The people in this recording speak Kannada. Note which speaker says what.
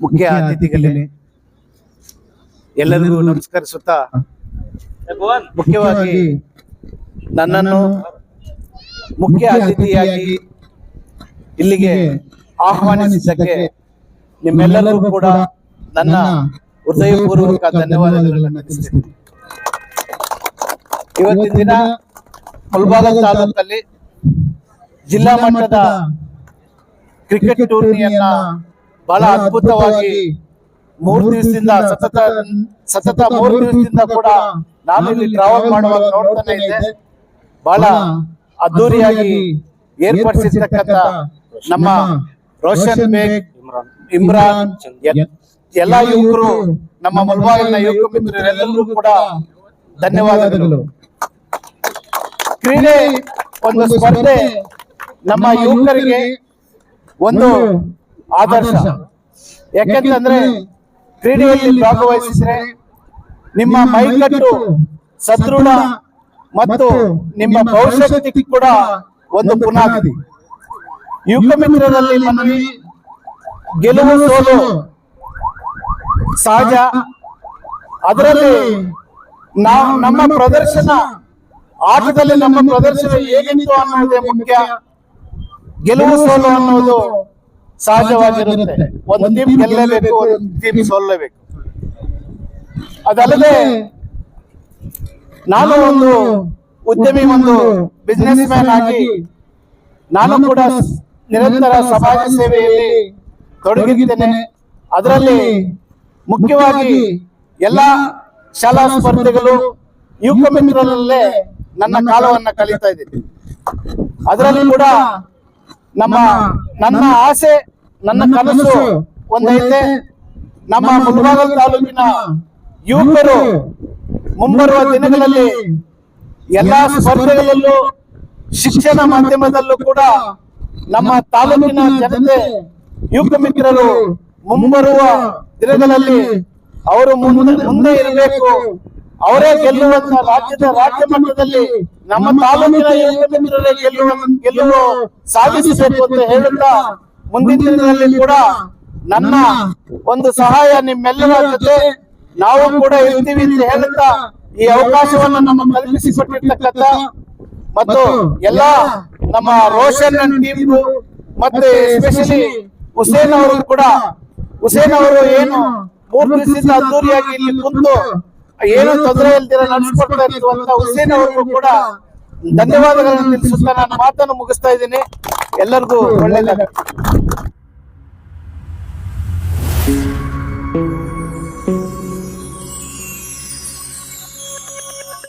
Speaker 1: ಮುಖ್ಯ ಅತಿಥಿಗಳೇ. ಎಲ್ಲರಿಗೂ ನಮಸ್ಕರಿಸುತ್ತಾ? ಮುಖ್ಯವಾಗಿ ನನ್ನನ್ನು ಮುಖ್ಯ ಅತಿಥಿಯಾಗಿ ಇಲ್ಲಿಗೆ ಆಹ್ವಾನಿಸಿದ್ದಕ್ಕೆ ನಿಮ್ಮೆಲ್ಲರಿಗೂ ಕೂಡ ನನ್ನ ಹೃದಯಪೂರ್ವಕ ಧನ್ಯವಾದಗಳನ್ನು ಇವತ್ತಿನ ದಿನ ಮುಳಬಾಗ ತಾಲೂಕಲ್ಲಿ ಜಿಲ್ಲಾ ಮಟ್ಟದ ಕ್ರಿಕೆಟ್ ಟೂರ್ನಿಯನ್ನ ಬಹಳ ಅದ್ಭುತವಾಗಿ ಮೂರು ದಿವಸದಿಂದ ಸತತ ಸತತ ಮೂರು ದಿವಸದಿಂದ ಕೂಡ ನಾನು ಇಲ್ಲಿ ಟ್ರಾವೆಲ್ ಮಾಡುವಾಗ ನೋಡ್ತಾನೆ ಇದೆ. ಬಹಳ ಅದ್ದೂರಿಯಾಗಿ ಏರ್ಪಡಿಸಿರ್ತಕ್ಕಂಥ ನಮ್ಮ ರೋಷನ್ ಬೇಗ್ ಇಮ್ರಾನ್ ಎಲ್ಲ ಎಲ್ಲಾ ಯುವಕರು ನಮ್ಮ ಮುಲ್ಬಾಗಿಲಿನ ಯುವಕ ಮಿತ್ರರೆಲ್ಲರಿಗೂ ಕೂಡ ಧನ್ಯವಾದಗಳು. ಕ್ರೀಡೆ ಒಂದು ಸ್ಪರ್ಧೆ ನಮ್ಮ ಯುವಕರಿಗೆ ಒಂದು ಆದರ್ಶ. ಯಾಕೆಂತಂದ್ರೆ ಕ್ರೀಡೆಯಲ್ಲಿ ಭಾಗವಹಿಸಿದ್ರೆ ನಿಮ್ಮ ಮೈಕಟ್ಟು ಸದೃಢ ಮತ್ತು ನಿಮ್ಮ ಭವಿಷ್ಯಕ್ಕೆ ಕೂಡ ಒಂದು ಪುನಾಗತಿ ಯುಗ ಮಿತ್ರರಲ್ಲಿ ಮನವಿ ಗೆಲುವು ಸೋಲು ಸಹಜ. ಅದರಲ್ಲಿ ನಾವು ನಮ್ಮ ಪ್ರದರ್ಶನ ಆಟದಲ್ಲಿ ನಮ್ಮ ಪ್ರದರ್ಶನ ಹೇಗಿತ್ತು ಅನ್ನೋದೇ ಮುಖ್ಯ. ಗೆಲುವು ಸೋಲು ಅನ್ನೋದು ಸಹಜವಾಗಿರುತ್ತೆ. ಒಂದು ಟೀಮ್ ಗೆಲ್ಲಬೇಕು ಒಂದು ಟೀಮ್ ಸೋಲ್ಲಬೇಕು. ಅದಲ್ಲದೆ ನಾನು ಒಂದು ಉದ್ಯಮಿ ಒಂದು ಬಿಸ್ನೆಸ್ ಮ್ಯಾನ್ ಆಗಿ ನಾನು ಕೂಡ ನಿರಂತರ ಸಮಾಜ ಸೇವೆಯಲ್ಲಿ ತೊಡಗಿದ್ದೇನೆ ಅದರಲ್ಲಿ ಮುಖ್ಯವಾಗಿ ಎಲ್ಲ ಶಾಲಾ ಸ್ಪರ್ಧೆಗಳು ಯುವಕ ಮಿತ್ರರಲ್ಲೇ ನನ್ನ ಕಾಲವನ್ನ ಕಲಿತಾ ಇದ್ದೀನಿ. ಅದರಲ್ಲಿ ಕೂಡ ನಮ್ಮ ನನ್ನ ಆಸೆ ನನ್ನ ಕನಸು ಒಂದೈತೆ ನಮ್ಮ ಮುಂಬಾಗ ತಾಲೂಕಿನ ಯುವಕರು ಮುಂಬರುವ ದಿನಗಳಲ್ಲಿ ಎಲ್ಲಾ ಸ್ಪರ್ಧೆಗಳಲ್ಲೂ ಶಿಕ್ಷಣ ಮಾಧ್ಯಮದಲ್ಲೂ ಕೂಡ ನಮ್ಮ ತಾಲೂಕಿನ ಜನತೆ ಯುವಕ ಮಿತ್ರರು ಮುಂಬರುವ ದಿನಗಳಲ್ಲಿ ಅವರು ಮುಂದೆ ಮುಂದೆ ಇರಬೇಕು. ಅವರೇ ಗೆಲ್ಲುವಂತ ರಾಜ್ಯದ ರಾಜ್ಯ ಮಟ್ಟದಲ್ಲಿ ನಮ್ಮ ತಾಲೂಕಿನ ಗೆಲ್ಲುವ ಗೆಲುವು ಸಾಧಿಸಬೇಕು ಅಂತ ಹೇಳುತ್ತಾ ಮುಂದಿನ ದಿನದಲ್ಲಿ ಕೂಡ ನನ್ನ ಒಂದು ಸಹಾಯ ನಿಮ್ಮೆಲ್ಲರ ಜೊತೆ ನಾವು ಕೂಡ ಇರ್ತೀವಿ ಅಂತ ಹೇಳುತ್ತಾ ಈ ಅವಕಾಶವನ್ನು ನಮ್ಮ ಕಲ್ಪಿಸಿಕೊಟ್ಟಿರ್ತಕ್ಕಂಥ ಮತ್ತು ಎಲ್ಲ ನಮ್ಮ ರೋಷನ್ ಟೀಮ್ ಮತ್ತೆ ಎಸ್ಪೆಷಲಿ ಹುಸೇನ್ ಅವರು ಕೂಡ ಹುಸೇನ್ ಅವರು ಏನು ಮೂರು ದಿವಸದಿಂದ ಅದ್ದೂರಿಯಾಗಿ ಇಲ್ಲಿ ಕುಂತು ಏನು ತೊಂದರೆ ಇಲ್ದಿರ ನಡೆಸ್ಕೊಡ್ತಾ ಇರುವಂತ ಹುಸೇನ್ ಅವರಿಗೂ ಕೂಡ ಧನ್ಯವಾದಗಳನ್ನು ತಿಳಿಸುತ್ತಾ ನಾನು ಮಾತನ್ನು ಮುಗಿಸ್ತಾ ಇದ್ದೀನಿ. ಎಲ್ಲರಿಗೂ ಒಳ್ಳೆಯದಾಗ